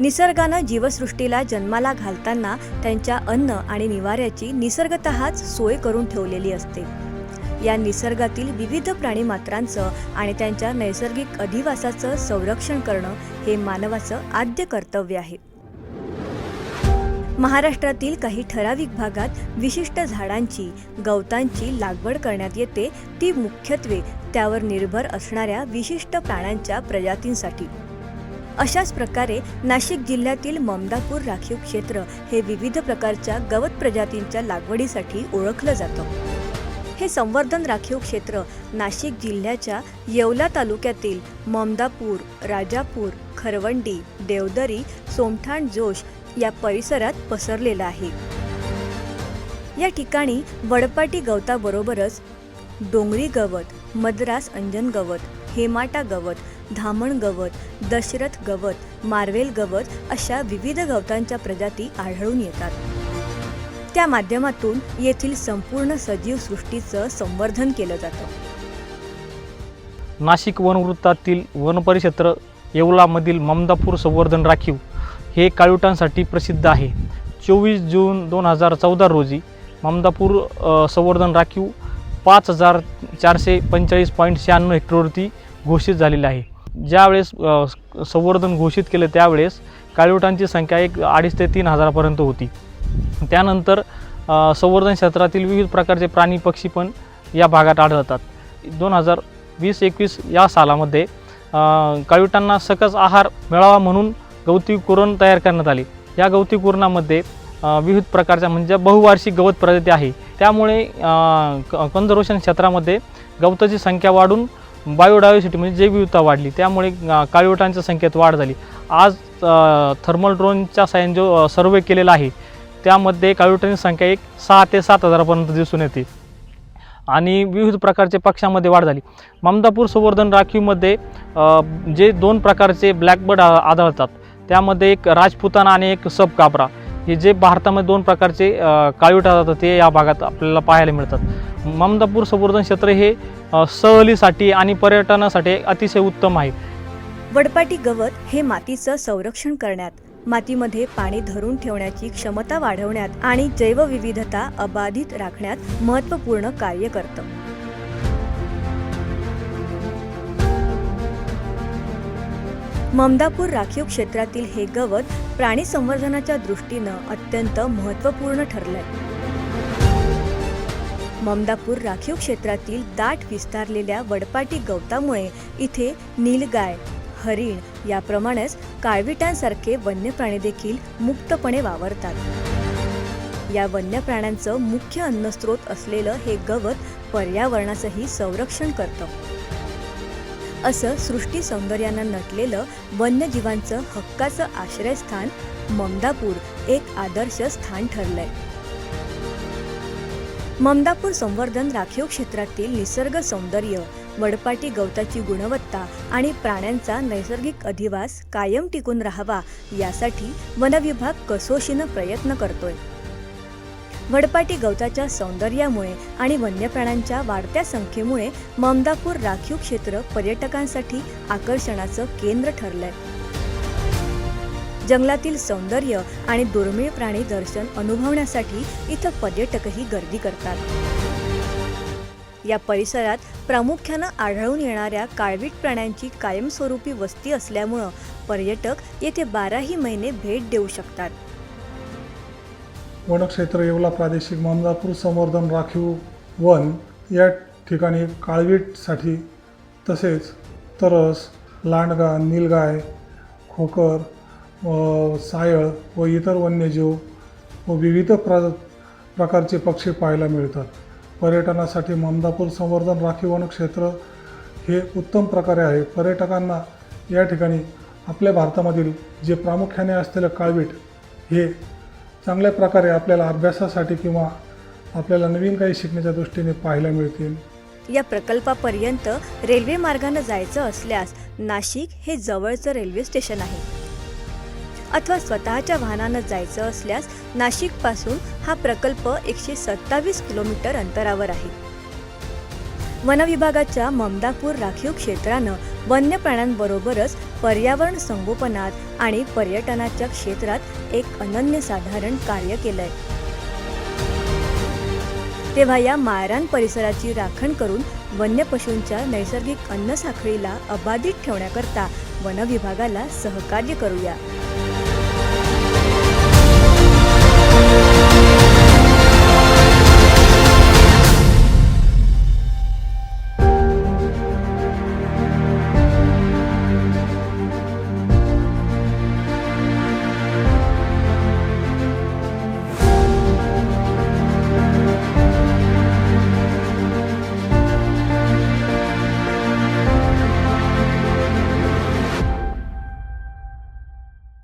निसर्गानं जीवसृष्टीला जन्माला घालताना त्यांच्या अन्न आणि निवाऱ्याची निसर्गतःच सोय करून ठेवलेली असते. या निसर्गातील विविध प्राणीमात्रांचं आणि त्यांच्या नैसर्गिक अधिवासाचं संरक्षण करणं हे मानवाचं आद्य कर्तव्य आहे. महाराष्ट्रातील काही ठराविक भागात विशिष्ट झाडांची गवतांची लागवड करण्यात येते. ती मुख्यत्वे त्यावर निर्भर असणाऱ्या विशिष्ट प्राण्यांच्या प्रजातींसाठी. अशाच प्रकारे नाशिक जिल्ह्यातील ममदापूर राखीव क्षेत्र हे विविध प्रकारच्या गवत प्रजातींच्या लागवडीसाठी ओळखलं जातं. हे संवर्धन राखीव क्षेत्र नाशिक जिल्ह्याच्या येवला तालुक्यातील ममदापूर राजापूर खरवंडी देवदरी सोमठाण जोश या परिसरात पसरलेलं आहे. या ठिकाणी वडपाटी गवताबरोबरच डोंगरी गवत मद्रास अंजन गवत हेमाटा गवत धामण गवत दशरथ गवत मार्वेल गवत अशा विविध गवतांच्या प्रजाती आढळून येतात. त्या माध्यमातून येथील संपूर्ण सजीव सृष्टीचं संवर्धन केलं जातं. नाशिक वनवृत्तातील वनपरिक्षेत्र येवलामधील ममदापूर संवर्धन राखीव हे काळुटांसाठी प्रसिद्ध आहे. चोवीस जून दोन हजार चौदा रोजी ममदापूर संवर्धन राखीव पाच हजार चारशे पंचेचाळीस पॉईंट शहाण्णव हेक्टरवरती घोषित झालेली आहे. ज्यावेळेस संवर्धन घोषित केलं त्यावेळेस काळीवटांची संख्या एक अडीच ते तीन हजारापर्यंत होती. त्यानंतर संवर्धन क्षेत्रातील विविध प्रकारचे प्राणी पक्षी पण या भागात आढळतात. दोन हजार वीस एकवीस या सालामध्ये काळीवटांना सकस आहार मिळावा म्हणून गवती कुरण तयार करण्यात आले. या गवती कुरणामध्ये विविध प्रकारच्या म्हणजे बहुवार्षिक गवत प्रजाती आहे. त्यामुळे कन्झर्वेशन क्षेत्रामध्ये गवताची संख्या वाढून बायोडायव्हर्सिटी म्हणजे जैवविविधता वाढली. त्यामुळे काळीवटांच्या संख्येत वाढ झाली. आज थर्मल ड्रोनच्या सायन जो सर्वे केलेला आहे त्यामध्ये काळीवटांची संख्या एक सहा ते सात हजारापर्यंत दिसून येते. आणि विविध प्रकारचे पक्ष्यामध्ये वाढ झाली. ममदापूर संवर्धन राखीवमध्ये जे दोन प्रकारचे ब्लॅकबर्ड आढळतात. त्यामध्ये एक राजपुताना आणि एक सब काबरा हे जे भारतामध्ये दोन प्रकारचे अ, काळवीट ते या भागात आपल्याला पाहायला मिळतात. ममदापूर संवर्धन क्षेत्र हे सहलीसाठी आणि पर्यटनासाठी अतिशय उत्तम आहे. वडपाटी गवत हे मातीचं संरक्षण करण्यात मातीमध्ये पाणी धरून ठेवण्याची क्षमता वाढवण्यात आणि जैवविविधता अबाधित राखण्यात महत्त्वपूर्ण कार्य करतं. ममदापूर राखीव क्षेत्रातील हे गवत प्राणी संवर्धनाच्या दृष्टीनं अत्यंत महत्त्वपूर्ण ठरलंय. ममदापूर राखीव क्षेत्रातील दाट विस्तारलेल्या वडपाटी गवतामुळे इथे नीलगाय हरिण याप्रमाणेच काळविटांसारखे वन्य प्राणी देखील मुक्तपणे वावरतात. या वन्य प्राण्यांचं मुख्य अन्नस्रोत असलेलं हे गवत पर्यावरणाचंही संरक्षण करतं. असं सृष्टी सौंदर्यानं नटलेलं वन्यजीवांचं हक्काचं आश्रयस्थान ममदापूर एक आदर्श स्थान ठरलंय. ममदापूर संवर्धन राखीव क्षेत्रातील निसर्ग सौंदर्य वडपाटी गवताची गुणवत्ता आणि प्राण्यांचा नैसर्गिक अधिवास कायम टिकून राहावा यासाठी वनविभाग कसोशीनं प्रयत्न करतोय. वडपाटी गवताच्या सौंदर्यामुळे आणि वन्य प्राण्यांच्या वाढत्या संख्येमुळे ममदापूर राखीव क्षेत्र पर्यटकांसाठी आकर्षणाचं केंद्र ठरलंय. जंगलातील सौंदर्य आणि दुर्मिळ प्राणी दर्शन अनुभवण्यासाठी इथं पर्यटकही गर्दी करतात. या परिसरात प्रामुख्यानं आढळून येणाऱ्या काळवीट प्राण्यांची कायमस्वरूपी वस्ती असल्यामुळं पर्यटक येथे बाराही महिने भेट देऊ शकतात. वनक्षेत्र येवला प्रादेशिक ममदापूर संवर्धन राखीव वन या ठिकाणी काळवीटसाठी तसेच तरस लांडगा नीलगाय खोकर सायळ व इतर वन्यजीव व विविध प्र प्रकारचे पक्षी पाहायला मिळतात. पर्यटनासाठी ममदापूर संवर्धन राखीव वनक्षेत्र हे उत्तम प्रकारे आहे. पर्यटकांना या ठिकाणी आपल्या भारतामधील जे प्रामुख्याने असलेलं काळवीट हे चांगल्या प्रकारे आपल्याला अभ्यासासाठी किंवा आपल्याला नवीन काही शिकण्याच्या दृष्टीने पाहायला मिळतील. या प्रकल्पापर्यंत रेल्वे मार्गाने जायचं असल्यास नाशिक हे जवळचं रेल्वे स्टेशन आहे. अथवा स्वतःच्या वाहनानं जायचं असल्यास नाशिकपासून हा प्रकल्प एकशे सत्तावीस किलोमीटर अंतरावर आहे. वनविभागाच्या ममदापूर राखीव क्षेत्रानं वन्य प्राण्यांबरोबरच पर्यावरण संगोपनात आणि पर्यटनाच्या क्षेत्रात एक अनन्यसाधारण कार्य केलंय. तेव्हा या मायरान परिसराची राखण करून वन्य पशूंच्या नैसर्गिक अन्नसाखळीला अबाधित ठेवण्याकरता वनविभागाला सहकार्य करूया.